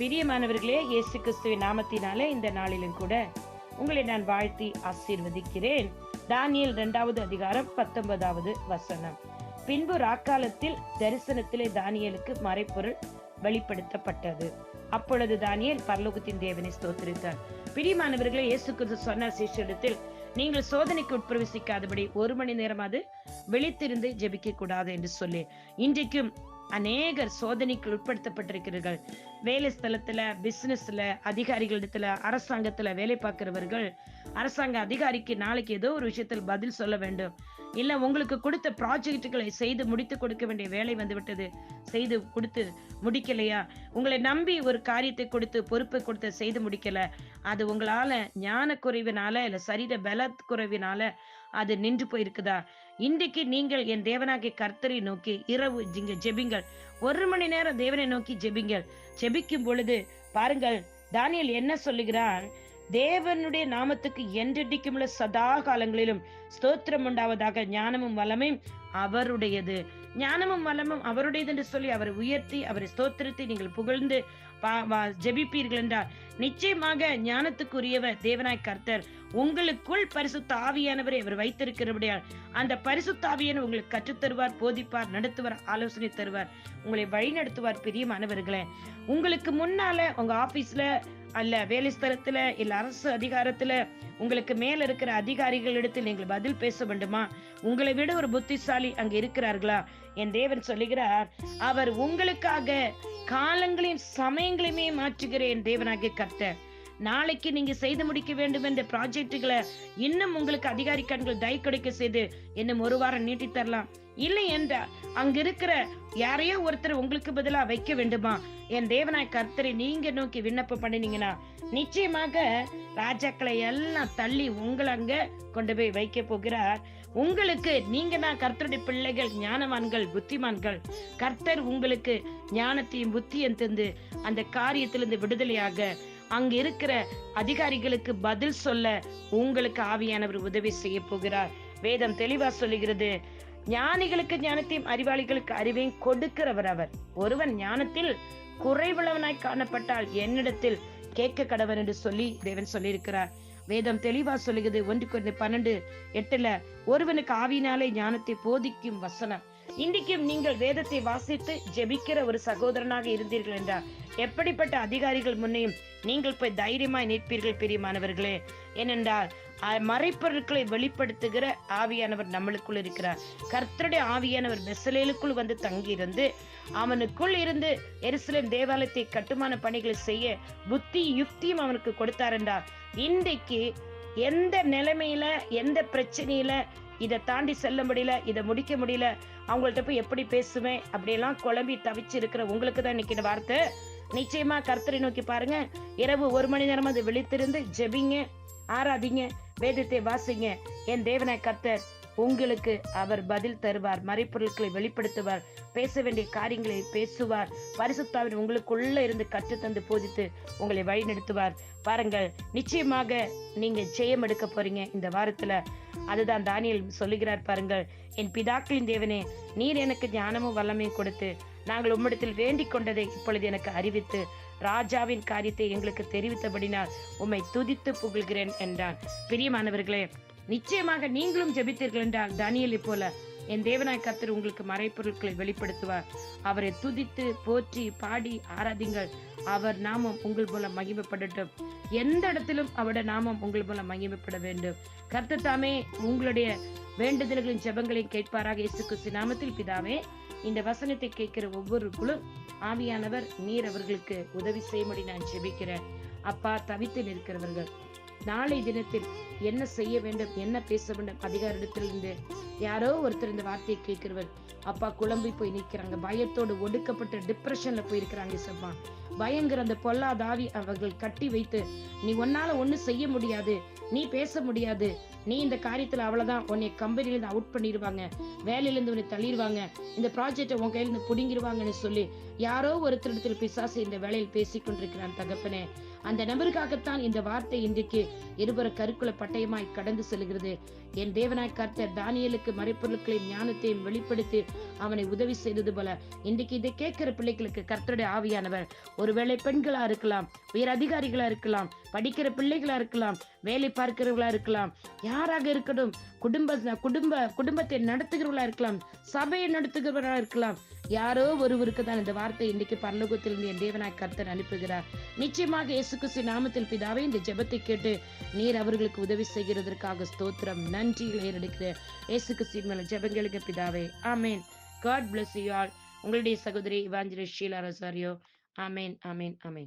பிரியமானவர்களே இயேசு கிறிஸ்துவின் நாமத்தினாலே இந்த நாளிலும் கூட உங்களை நான் வாழ்த்தி ஆசீர்வதிக்கிறேன். தானியல் இரண்டாவது அதிகாரம் பத்தொன்பதாவது வசனம். பின்பு ராக்காலத்தில் தரிசனத்திலே தானியலுக்கு மறைப்பொருள் வெளிப்படுத்தப்பட்டது. அப்பொழுது தானியல் பரலோகத்தின் தேவனை ஸ்தோத்திரித்தார். பிரியமானவர்களே இயேசு கிறிஸ்து சொன்ன சிஷ்யத்தில் நீங்கள் சோதனைக்கு உட்பிரவேசிக்காதபடி ஒரு மணி நேரமாவது விழித்திருந்து ஜெபிக்க கூடாது என்று சொல்லி இன்றைக்கும் அநேகர் சோதனைக்கு உட்படுத்தப்பட்டிருக்கிறீர்கள். வேலை ஸ்தலத்துல பிசினஸ்ல அதிகாரிகளிடத்துல அரசாங்கத்துல வேலை பார்க்கிறவர்கள் அரசாங்க அதிகாரிக்கு நாளைக்கு ஏதோ ஒரு விஷயத்தில் பதில் சொல்ல வேண்டும். இல்ல உங்களுக்கு கொடுத்த ப்ராஜெக்டுகளை செய்து முடித்து கொடுக்க வேண்டிய வேலை வந்துவிட்டது. செய்து கொடுத்து முடிக்கலையா? உங்களை நம்பி ஒரு காரியத்தை கொடுத்து பொறுப்பை கொடுத்து செய்து முடிக்கல. அது உங்களால ஞான குறைவினால இல்ல சரீர பல குறைவினால அது நின்று போயிருக்குதா? இன்றைக்கு நீங்கள் என் தேவனாகிய கர்த்தரை நோக்கி இரவு நீங்க ஜெபிங்கள். ஒரு மணி நேரம் தேவனை நோக்கி ஜெபிங்கள். ஜெபிக்கும் பொழுது பாருங்கள் தானியல் என்ன சொல்லுகிறான் தேவனுடைய நாமத்துக்கு என்றெடிக்கும் உள்ள சதா காலங்களிலும் ஸ்தோத்திரம் உண்டாவதாக ஞானமும் வளமையும் அவருடையது. ஞானமும் வளமும் அவருடையது என்று சொல்லி அவரை உயர்த்தி அவரை ஸ்தோத்திரத்தை நீங்கள் புகழ்ந்து வா- ஜெபிப்பீர்கள் என்றால் நிச்சயமாக ஞானத்துக்குரியவர் தேவனாய் கர்த்தர். உங்களுக்குள் பரிசுத்த ஆவியானவரை அவர் வைத்திருக்கிறபடியால் அந்த பரிசுத்த ஆவியான உங்களுக்கு கற்றுத் தருவார் போதிப்பார் நடத்துவார் ஆலோசனை தருவார். உங்களை வழி நடத்துவார் பிரியமானவர்களே. உங்களுக்கு முன்னால உங்க ஆபீஸ்ல அல்ல வேலை ஸ்தலத்துல இல்ல அரசு அதிகாரத்துல உங்களுக்கு மேல இருக்கிற அதிகாரிகளிடத்தில் நீங்கள் பதில் பேச வேண்டுமா? உங்களை விட ஒரு புத்திசாலி அங்க இருக்கிறார்களா? என் தேவன் சொல்லுகிறார் அவர் உங்களுக்காக காலங்களையும் சமயங்களையுமே மாற்றுகிற என் தேவனாகிய கர்த்தர். நாளைக்கு நீங்க செய்து முடிக்க வேண்டும் என்ற ப்ராஜெக்டுகளை இன்னும் உங்களுக்கு அதிகாரி கண்கள் தய கிடைக்க செய்து இன்னும் ஒரு வாரம் நீட்டி தரலாம் இல்லை என்றால் அங்கிருக்கிற யாரையோ ஒருத்தர் உங்களுக்கு பதிலா வைக்க வேண்டுமா? என் தேவனாய் கர்த்தரை நீங்க நோக்கி விண்ணப்பம் பண்ணினீங்கன்னா நிச்சயமாக ராஜாக்களை எல்லாம் தள்ளி உங்களை அங்க கொண்டு போய் வைக்க போகிறார். உங்களுக்கு நீங்க தான் கர்த்தருடைய பிள்ளைகள் ஞானவான்கள் புத்திமான்கள். கர்த்தர் உங்களுக்கு ஞானத்தையும் புத்தியும் தந்து அந்த காரியத்திலிருந்து விடுதலையாக அங்க இருக்கிற அதிகாரிகளுக்கு பதில் சொல்ல உங்களுக்கு ஆவியானவர் உதவி செய்ய போகிறார். வேதம் தெளிவா சொல்லுகிறது ஞானிகளுக்கு ஞானத்தையும் அறிவாளிகளுக்கு அறிவையும் கொடுக்கிறவர் அவர். ஒருவன் ஞானத்தில் குறைவுள்ளவனாய் காணப்பட்டால் என்னிடத்தில் கேட்க கடவன் என்று சொல்லி தேவன் சொல்லியிருக்கிறார். வேதம் தெளிவா சொல்லுகிறது ஒன்று கொண்டு பன்னெண்டு எட்டுல ஒருவனுக்கு ஆவினாலே ஞானத்தை போதிக்கும் வசனம். இன்றைக்கும் நீங்கள் வேதத்தை வாசித்து ஜெபிக்கிற ஒரு சகோதரனாக இருந்தீர்கள் என்றால் எப்படிப்பட்ட அதிகாரிகள் முன்னையும் நீங்கள் போய் தைரியமாய் நிற்பீர்கள் பெரியமானவர்களே ஏனென்றால் மறைப்பொருட்களை வெளிப்படுத்துகிற ஆவியானவர் நம்மளுக்குள் இருக்கிறார். கர்த்தருடைய ஆவியானவர் பெசலேலுக்குள் வந்து தங்கியிருந்து அவனுக்குள் இருந்து எருசலேம் தேவாலயத்தை கட்டுமான பணிகளை செய்ய புத்தி யுக்தியும் அவனுக்கு கொடுத்தார் என்றார் இன்றைக்கு எந்த நிலைமையில எந்த பிரச்சனையில இதை தாண்டி செல்ல முடியல இதை முடிக்க முடியல அவங்கள்ட்ட போய் எப்படி பேசுவேன் அப்படியெல்லாம் குழம்பி தவிச்சு இருக்கிற உங்களுக்கு தான் இன்னைக்கு வார்த்தை. நிச்சயமா கர்த்தரை நோக்கி பாருங்க. இரவு ஒரு மணி நேரம் அது விழித்திருந்து ஜெபிங்க ஆராதிங்க வேதத்தை வாசிங்க. என் தேவனை கர்த்தர் உங்களுக்கு அவர் பதில் தருவார் மறைப்பொருட்களை வெளிப்படுத்துவார் பேச வேண்டிய காரியங்களை பேசுவார். பரிசுத்தாவின் உங்களுக்குள்ள இருந்து கற்றுத்தந்து போதித்து உங்களை வழிநடத்துவார். பாருங்கள் நிச்சயமாக நீங்க ஜெயம் எடுக்க போறீங்க இந்த வாரத்துல. அதுதான் தானியல் சொல்லுகிறார் பாருங்கள் என் பிதாக்களின் தேவனே நீர் எனக்கு ஞானமும் வல்லமையும் கொடுத்து நாங்கள் உம்மிடத்தில் வேண்டிக் கொண்டதை இப்பொழுது எனக்கு அறிவித்து ராஜாவின் காரியத்தை எங்களுக்கு தெரிவித்தபடினால் உம்மை துதித்து புகழ்கிறேன் என்றான். பிரியமானவர்களே நிச்சயமாக நீங்களும் ஜெபித்தீர்கள் என்றால் தானியலை போல என் தேவனாய் கத்தர் உங்களுக்கு மறைப்பொருட்களை வெளிப்படுத்துவார். அவரை துதித்து போற்றி பாடி ஆராதிங்கள். அவர் நாமம் உங்கள் போல மகிமைப்படட்டும். எந்த இடத்திலும் அவருடைய நாமம் உங்கள் போல மகிமைப்பட வேண்டும். கர்த்தர் தாமே உங்களுடைய வேண்டுதல்களின் ஜெபங்களையும் கேட்பாராக இயேசு கிறிஸ்து நாமத்தில் பிதாவே இந்த வசனத்தை கேட்கிற ஒவ்வொருக்குள்ளும் ஆவியானவர் நீர் அவர்களுக்கு உதவி செய்யும்படி நான் ஜெபிக்கிறேன். அப்பா தவித்து நிற்கிறவர்கள் நாளை தினத்தில் என்ன செய்ய வேண்டும் என்ன பேச வேண்டும்? அதிகாரத்திலிருந்து யாரோ ஒருத்தர் இந்த வார்த்தையை கேட்கிறவர் அப்பா குழம்பி போய் நிற்கிறாங்க. பயத்தோடு ஒடுக்கப்பட்ட டிப்ரெஷன்ல போயிருக்கிறாங்க சப்பா பயங்கர அந்த பொல்லாதாவி அவர்கள் கட்டி வைத்து நீ உன்னால ஒண்ணு செய்ய முடியாது. நீ பேச முடியாது. நீ இந்த காரியத்துல அவ்வளவுதான். உன்னை கம்பெனில இருந்து அவுட் பண்ணிடுவாங்க. வேலையில இருந்து உன்னை தள்ளிடுவாங்க. இந்த ப்ராஜெக்டை உன் கையில இருந்து புடுங்கிடுவாங்கன்னு சொல்லி யாரோ ஒருத்தரிடத்தில் பிசாசு இந்த வேலையில் பேசிக்கொண்டிருக்கிறான் தகப்பனே. அந்த நபருக்காகத்தான் இந்த வார்த்தை இன்றைக்கு இருபுற கருக்குல பட்டயமாய் கடந்து செல்கிறது. என் தேவனாய் கர்த்தர் தானியலுக்கு மறைப்பொருட்களையும் ஞானத்தையும் வெளிப்படுத்தி அவனை உதவி செய்தது போல இன்றைக்கு இதை கேட்கிற பிள்ளைகளுக்கு கர்த்தருடைய ஆவியானவர். ஒருவேளை பெண்களா இருக்கலாம் உயர் அதிகாரிகளா இருக்கலாம் படிக்கிற பிள்ளைகளா இருக்கலாம் வேலை பார்க்கிறவர்களா இருக்கலாம் யாராக இருக்கட்டும் குடும்ப குடும்ப குடும்பத்தை நடத்துகிறவர்களா இருக்கலாம் சபையை நடத்துகிறவர்களா இருக்கலாம் யாரோ ஒருவருக்கு தான் இந்த வார்த்தை இன்றைக்கு பரலோகத்திலிருந்து என் தேவனாய் கர்த்தர் அனுப்புகிறார். நிச்சயமாக இயேசு கிறிஸ்து நாமத்தில் பிதாவே இந்த ஜெபத்தை கேட்டு நீர் அவர்களுக்கு உதவி செய்கிறதற்காக ஸ்தோத்திரம் நன்றியில் ஏறெடுக்கிற இயேசு கிறிஸ்து மேல ஜெபங்களுக்கு பிதாவே. ஆமேன். காட் பிளஸ் யூ ஆல் உங்களுடைய சகோதரி இவாஞ்சலி ஷீலா ரசாரியோ. ஆமேன் ஆமேன் ஆமேன்.